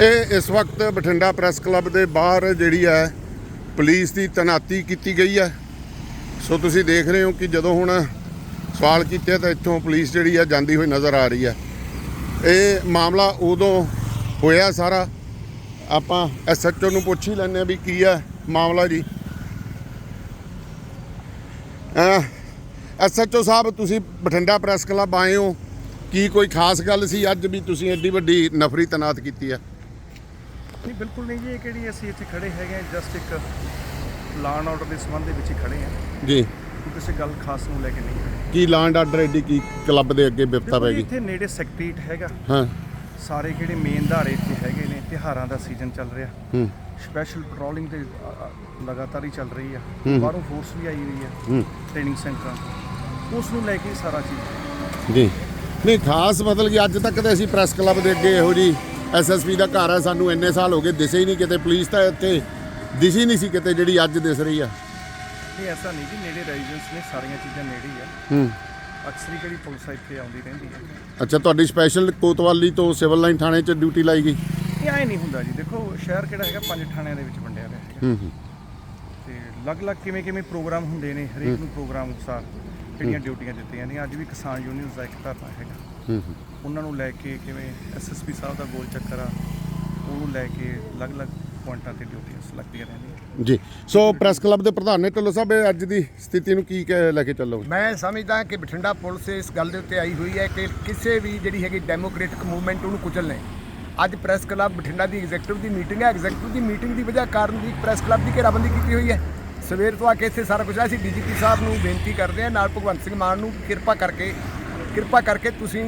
ਇਹ ਇਸ ਵਕਤ ਬਠਿੰਡਾ ਪ੍ਰੈਸ ਕਲੱਬ ਦੇ ਬਾਹਰ ਜਿਹੜੀ ਹੈ ਪੁਲਿਸ ਦੀ ਤੈਨਾਤੀ ਕੀਤੀ ਗਈ ਹੈ। ਸੋ ਤੁਸੀਂ ਦੇਖ ਰਹੇ ਹੋ ਕਿ ਜਦੋਂ ਹੁਣ ਸਵਾਲ ਕੀਤੇ ਤਾਂ ਇੱਥੋਂ ਪੁਲਿਸ ਜਿਹੜੀ ਹੈ ਜਾਂਦੀ ਹੋਈ ਨਜ਼ਰ ਆ ਰਹੀ ਹੈ। ਇਹ ਮਾਮਲਾ ਉਦੋਂ ਹੋਇਆ ਸਾਰਾ। ਆਪਾਂ ਐਸਐਚਓ ਨੂੰ ਪੁੱਛ ਹੀ ਲੈਂਦੇ ਹਾਂ ਵੀ ਕੀ ਹੈ ਮਾਮਲਾ ਜੀ। ਐਸਐਚਓ ਸਾਹਿਬ, ਤੁਸੀਂ ਬਠਿੰਡਾ ਪ੍ਰੈਸ ਕਲੱਬ ਆਏ ਹੋ। ਕੀ ਕੋਈ ਖਾਸ ਗੱਲ ਸੀ ਅੱਜ ਵੀ ਤੁਸੀਂ ਐਡੀ ਵੱਡੀ ਨਫਰੀ ਤੈਨਾਤ ਕੀਤੀ ਹੈ? ਨਹੀਂ ਬਿਲਕੁਲ ਨਹੀਂ ਜੀ ਇਹ ਕਿਹੜੀ ਅਸੀਂ ਇੱਥੇ ਖੜੇ ਹੈਗੇ ਆ ਜਸਟ ਇੱਕ ਲਾਅ ਆਰਡਰ ਦੇ ਸੰਬੰਧ ਦੇ ਵਿੱਚ ਹੀ ਖੜੇ ਆ ਜੀ। ਕੋਈ ਕਿਸੇ ਗੱਲ ਖਾਸ ਨੂੰ ਲੈ ਕੇ ਨਹੀਂ ਖੜੇ। ਕੀ ਲਾਂਡ ਆਰਡਰ ਐਡੀ ਕੀ ਕਲੱਬ ਦੇ ਅੱਗੇ ਵਿਪਤਾ ਪੈ ਗਈ? ਇੱਥੇ ਨੇੜੇ ਸੈਕਟਰੀਟ ਹੈਗਾ। ਹਾਂ। ਸਾਰੇ ਜਿਹੜੇ ਮੇਨ ਧਾਰੇ ਇੱਥੇ ਹੈਗੇ ਨੇ ਤਿਉਹਾਰਾਂ ਦਾ ਸੀਜ਼ਨ ਚੱਲ ਰਿਹਾ। ਹੂੰ। ਸਪੈਸ਼ਲ ਪੈਟਰੋਲਿੰਗ ਤੇ ਅ, ਅ, ਲਗਾਤਾਰ ਹੀ ਚੱਲ ਰਹੀ ਆ। ਹੂੰ। ਬਾਹਰੋਂ ਫੋਰਸ ਵੀ ਆਈ ਹੋਈ ਆ। ਹੂੰ। ਟ੍ਰੇਨਿੰਗ ਸੈਂਟਰਾਂ ਉਸ ਨੂੰ ਲੈ ਕੇ ਹੀ ਸਾਰਾ ਚੀਜ਼। ਜੀ। ਨਹੀਂ ਖਾਸ ਮਤਲਬ ਕਿ ਅੱਜ ਤੱਕ ਤਾਂ ਅਸੀਂ ਪ੍ਰੈਸ ਕਲੱਬ ਦੇ ਅੱਗੇ ਇਹੋ ਜੀ ਐਸਐਸਪੀ ਦਾ ਘਰ ਹੈ ਸਾਨੂੰ ਇੰਨੇ ਸਾਲ ਹੋ ਗਏ ਦਿਸੇ ਹੀ ਨਹੀਂ ਕਿਤੇ ਪੁਲਿਸ ਤਾਂ ਇੱਥੇ ਦਿਸੀ ਨਹੀਂ ਸੀ ਕਿਤੇ ਜਿਹੜੀ ਅੱਜ ਦਿਸ ਰਹੀ ਆ। ਨਹੀਂ ਐਸਾ ਨਹੀਂ ਜੀ ਨੇੜੇ ਰੈਜ਼ੀਡੈਂਸ ਨੇ ਸਾਰੀਆਂ ਚੀਜ਼ਾਂ ਨੇੜੇ ਹੀ ਆ। ਹੂੰ। ਅਕਸਰ ਹੀ ਕਿਹੜੀ ਪੁਲਿਸ ਆ ਇੱਥੇ ਆਉਂਦੀ ਰਹਿੰਦੀ ਹੈ ਅੱਛਾ ਤੁਹਾਡੀ ਸਪੈਸ਼ਲ ਕੋਤਵਾਲੀ ਤੋਂ ਸਿਵਲ ਲਾਈਨ ਥਾਣੇ 'ਚ ਡਿਊਟੀ ਲਾਈ ਗਈ? ਇਹ ਐ ਨਹੀਂ ਹੁੰਦਾ ਜੀ ਦੇਖੋ ਸ਼ਹਿਰ ਕਿਹੜਾ ਹੈਗਾ ਪੰਜ ਥਾਣਿਆਂ ਦੇ ਵਿੱਚ ਵੰਡਿਆ ਹੋਇਆ ਹੈਗਾ। ਹੂੰ ਹੂੰ। ਤੇ ਅਲੱਗ-ਅਲੱਗ ਕਿਵੇਂ-ਕਿਵੇਂ ਪ੍ਰੋਗਰਾਮ ਹੁੰਦੇ ਨੇ ਹਰੇਕ ਨੂੰ ਪ੍ਰੋਗਰਾਮ ਅਨੁਸਾਰ। ਜਿਹੜੀਆਂ ਡਿਊਟੀਆਂ ਦਿੱਤੀਆਂ ਨੇ ਅੱਜ ਵੀ ਕਿਸਾਨ ਯੂਨੀਅਨਸ ਦਾ ਇੱਕ ਧਰਨਾ ਹੈਗਾ। ਹੂੰ ਹੂੰ। ਉਹਨਾਂ ਨੂੰ ਲੈ ਕੇ ਕਿਵੇਂ ਐਸਐਸਪੀ ਸਾਹਿਬ ਦਾ ਗੋਲ ਚੱਕਰ ਆ ਉਹਨੂੰ ਲੈ ਕੇ ਅਲੱਗ-ਅਲੱਗ ਪੁਆਇੰਟਾਂ ਤੇ ਡਿਊਟੀਆਂ ਲੱਗਦੀਆਂ ਰਹਿੰਦੀਆਂ। ਜੀ। ਸੋ ਪ੍ਰੈਸ ਕਲੱਬ ਦੇ ਪ੍ਰਧਾਨ ਨੇ ਢਿੱਲੋਂ ਸਾਹਿਬ ਅੱਜ ਦੀ ਸਥਿਤੀ ਨੂੰ ਕੀ ਲੈ ਕੇ ਚੱਲੋ? ਮੈਂ ਸਮਝਦਾ ਕਿ ਬਠਿੰਡਾ ਪੁਲਿਸ ਇਸ ਗੱਲ ਦੇ ਉੱਤੇ ਆਈ ਹੋਈ ਹੈ ਕਿ ਕਿਸੇ ਵੀ ਜਿਹੜੀ ਹੈਗੀ ਡੈਮੋਕ੍ਰੈਟਿਕ ਮੂਵਮੈਂਟ ਉਹਨੂੰ ਕੁਚਲਣਾ ਅੱਜ ਪ੍ਰੈਸ ਕਲੱਬ ਬਠਿੰਡਾ ਦੀ ਐਗਜ਼ੈਕਟਿਵ ਦੀ ਮੀਟਿੰਗ ਹੈ। ਐਗਜ਼ੈਕਟਿਵ ਦੀ ਮੀਟਿੰਗ ਦੀ ਵਜ੍ਹਾ ਕਾਰਨ ਵੀ ਪ੍ਰੈਸ ਕਲੱਬ ਦੀ ਘੇਰਾਬੰਦੀ ਕੀਤੀ ਹੋਈ ਹੈ। ਸਵੇਰ ਤੋਂ ਆ ਕੇ ਇੱਥੇ ਸਾਰਾ ਕੁਝ ਆ। ਅਸੀਂ ਡੀਜੀਪੀ ਸਾਹਿਬ ਨੂੰ ਬੇਨਤੀ ਕਰਦੇ ਹਾਂ ਨਾਲ ਭਗਵੰਤ ਸਿੰਘ ਮਾਨ ਨੂੰ ਕਿਰਪਾ ਕਰਕੇ ਕਿਰਪਾ ਕਰਕੇ ਤੁਸੀਂ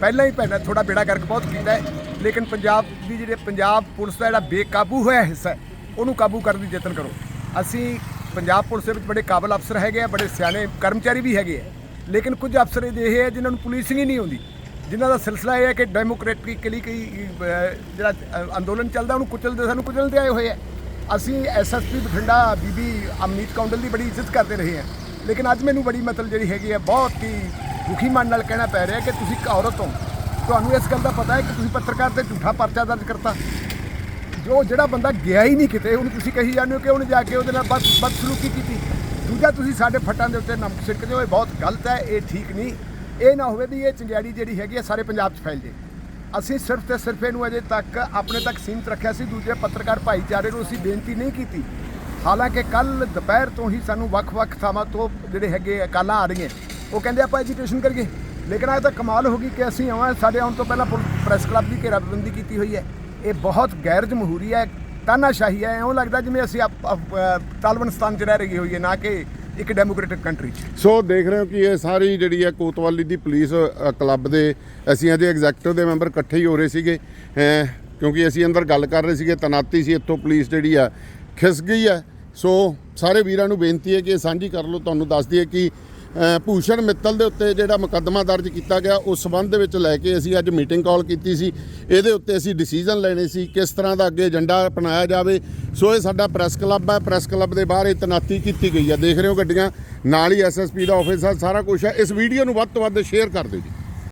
ਪਹਿਲਾਂ ਹੀ ਪਹਿਲਾਂ ਥੋੜਾ ਬੇੜਾ ਗਰਕ ਬਹੁਤ ਕੀਤਾ ਹੈ। ਲੇਕਿਨ ਪੰਜਾਬ ਦੀ ਜਿਹੜੇ ਪੰਜਾਬ ਪੁਲਿਸ ਦਾ ਜਿਹੜਾ ਬੇਕਾਬੂ ਹੋਇਆ ਹਿੱਸਾ ਉਹਨੂੰ ਕਾਬੂ ਕਰਨ ਦੀ ਯਤਨ ਕਰੋ। ਅਸੀਂ ਪੰਜਾਬ ਪੁਲਿਸ ਦੇ ਵਿੱਚ ਬੜੇ ਕਾਬਲ ਅਫਸਰ ਹੈਗੇ ਆ ਬੜੇ ਸਿਆਣੇ ਕਰਮਚਾਰੀ ਵੀ ਹੈਗੇ ਆ। ਲੇਕਿਨ ਕੁਝ ਅਫਸਰ ਇਹ ਹੈ ਜਿਨ੍ਹਾਂ ਨੂੰ ਪੁਲਿਸਿੰਗ ਹੀ ਨਹੀਂ ਆਉਂਦੀ। ਜਿਨ੍ਹਾਂ ਦਾ ਸਿਲਸਿਲਾ ਇਹ ਹੈ ਕਿ ਡੈਮੋਕ੍ਰੈਟਿਕਲੀ ਕਈ ਅਹ, ਜਿਹੜਾ ਅੰਦੋਲਨ ਚੱਲਦਾ ਉਹਨੂੰ ਕੁਚਲਦੇ ਸਾਨੂੰ ਕੁਚਲਦੇ ਆਏ ਹੋਏ ਆ। ਅਸੀਂ ਐਸਐਸਪੀ ਬਠਿੰਡਾ ਬੀਬੀ ਅਮਨੀਤ ਕੌਂਡਲ ਦੀ ਬੜੀ ਇੱਜ਼ਤ ਕਰਦੇ ਰਹੇ ਹਾਂ। ਲੇਕਿਨ ਅੱਜ ਮੈਨੂੰ ਬੜੀ ਮਤਲਬ ਜਿਹੜੀ ਹੈਗੀ ਹੈ ਬਹੁਤ ਹੀ ਦੁਖੀ ਮਨ ਨਾਲ ਕਹਿਣਾ ਪੈ ਰਿਹਾ ਕਿ ਤੁਸੀਂ ਇੱਕ ਔਰਤ ਹੋ। ਤੁਹਾਨੂੰ ਇਸ ਗੱਲ ਦਾ ਪਤਾ ਹੈ ਕਿ ਤੁਸੀਂ ਪੱਤਰਕਾਰ ਤੇ ਝੂਠਾ ਪਰਚਾ ਦਰਜ ਕਰਤਾ। ਜੋ ਜਿਹੜਾ ਬੰਦਾ ਗਿਆ ਹੀ ਨਹੀਂ ਕਿਤੇ, ਉਹਨੂੰ ਤੁਸੀਂ ਕਹੀ ਜਾਂਦੇ ਹੋ ਕਿ ਉਹਨੇ ਜਾ ਕੇ ਉਹਦੇ ਨਾਲ ਬਸ ਬਦਸਲੂਕੀ ਕੀਤੀ। ਦੂਜਾ, ਤੁਸੀਂ ਸਾਡੇ ਫੱਟਾਂ ਦੇ ਉੱਤੇ ਨਮਕ ਛਿੜਕਦੇ ਹੋ, ਇਹ ਬਹੁਤ ਗਲਤ ਹੈ, ਇਹ ਠੀਕ ਨਹੀਂ। ਇਹ ਨਾ ਹੋਵੇ ਵੀ ਇਹ ਚੰਗਿਆੜੀ ਜਿਹੜੀ ਹੈਗੀ ਹੈ ਸਾਰੇ ਪੰਜਾਬ 'ਚ ਫੈਲ ਜੇ। ਅਸੀਂ ਸਿਰਫ ਤੇ ਸਿਰਫ ਇਹਨੂੰ ਅਜੇ ਤੱਕ ਆਪਣੇ ਤੱਕ ਸੀਮਿਤ ਰੱਖਿਆ ਸੀ, ਦੂਜੇ ਪੱਤਰਕਾਰ ਭਾਈਚਾਰੇ ਨੂੰ ਅਸੀਂ ਬੇਨਤੀ ਨਹੀਂ ਕੀਤੀ। ਹਾਲਾਂਕਿ ਕੱਲ ਦੁਪਹਿਰ ਤੋਂ ਹੀ ਸਾਨੂੰ ਵੱਖ-ਵੱਖ ਥਾਵਾਂ ਤੋਂ ਜਿਹੜੇ ਹੈਗੇ ਆ ਕਾਲਾਂ ਆ ਰਹੀਆਂ। ਉਹ ਕਹਿੰਦੇ ਆਪਾਂ ਐਜੀਟੇਸ਼ਨ ਕਰੀਏ। ਲੇਕਿਨ ਇਹ ਤਾਂ ਕਮਾਲ ਹੋ ਗਈ ਕਿ ਅਸੀਂ ਆਵਾਂ ਸਾਡੇ ਆਉਣ ਤੋਂ ਪਹਿਲਾਂ ਪੁਲ- ਪ੍ਰੈਸ ਕਲੱਬ ਦੀ ਘੇਰਾਬੰਦੀ ਕੀਤੀ ਹੋਈ ਹੈ। ਇਹ ਬਹੁਤ ਗੈਰ ਜਮਹੂਰੀ ਹੈ, ਤਾਨਾਸ਼ਾਹੀ ਹੈ। ਇਉਂ ਲੱਗਦਾ ਜਿਵੇਂ ਅਸੀਂ ਆਪ- ਆਪ- ਅਹ ਤਾਲਬਨਸਤਾਨ 'ਚ ਰਹਿ ਰਹੀ ਹੋਈਏ, ਨਾ ਕਿ ਇੱਕ ਡੈਮੋਕ੍ਰੈਟਿਕ ਕੰਟਰੀ 'ਚ। ਸੋ ਦੇਖ ਰਹੇ ਹੋ ਕਿ ਇਹ ਸਾਰੀ ਜਿਹੜੀ ਹੈ ਕੋਤਵਾਲੀ ਦੀ ਪੁਲਿਸ ਕਲੱਬ ਦੇ, ਅਸੀਂ ਇਹਦੇ ਐਗਜ਼ੈਕਟਿਵ ਦੇ ਮੈਂਬਰ ਇਕੱਠੇ ਹੀ ਹੋ ਰਹੇ ਸੀਗੇ ਕਿਉਂਕਿ ਅਸੀਂ ਅੰਦਰ ਗੱਲ ਕਰ ਰਹੇ ਸੀਗੇ, ਤਨਾਤੀ ਸੀ ਇੱਥੋਂ ਪੁਲਿਸ ਜਿਹੜੀ ਆ, ਖਿਸ ਗਈ ਹੈ ਸੋ ਸਾਰੇ ਵੀਰਾਂ ਨੂੰ ਬੇਨਤੀ ਹੈ ਕਿ ਇਹ ਸਾਂਝੀ ਕਰ ਲਓ, ਤੁਹਾਨੂੰ ਦੱਸ ਦਈਏ ਕਿ ਭੂਸ਼ਣ ਮਿੱਤਲ ਦੇ ਉੱਤੇ ਜਿਹੜਾ ਮੁਕੱਦਮਾ ਦਰਜ ਕੀਤਾ ਗਿਆ, ਉਸ ਸੰਬੰਧ ਦੇ ਵਿੱਚ ਲੈ ਕੇ ਅਸੀਂ ਅੱਜ ਮੀਟਿੰਗ ਕਾਲ ਕੀਤੀ ਸੀ। ਇਹਦੇ ਉੱਤੇ ਅਸੀਂ ਡਿਸੀਜਨ ਲੈਣੇ ਸੀ ਕਿਸ ਤਰ੍ਹਾਂ ਦਾ ਅੱਗੇ ਏਜੰਡਾ ਅਪਣਾਇਆ ਜਾਵੇ। ਸੋ ਇਹ ਸਾਡਾ ਪ੍ਰੈਸ ਕਲੱਬ ਹੈ। ਪ੍ਰੈਸ ਕਲੱਬ ਦੇ ਬਾਹਰ ਇਹ ਤਨਾਤੀ ਕੀਤੀ ਗਈ ਹੈ। ਦੇਖ ਰਹੇ ਹੋ ਗੱਡੀਆਂ, ਨਾਲ ਹੀ ਐਸਐਸਪੀ ਦਾ ਆਫਿਸ ਹੈ। ਸਾਰਾ ਕੁਝ ਹੈ। ਇਸ ਵੀਡੀਓ ਨੂੰ ਵੱਧ ਤੋਂ ਵੱਧ ਸ਼ੇਅਰ ਕਰ ਦਿਓ ਜੀ।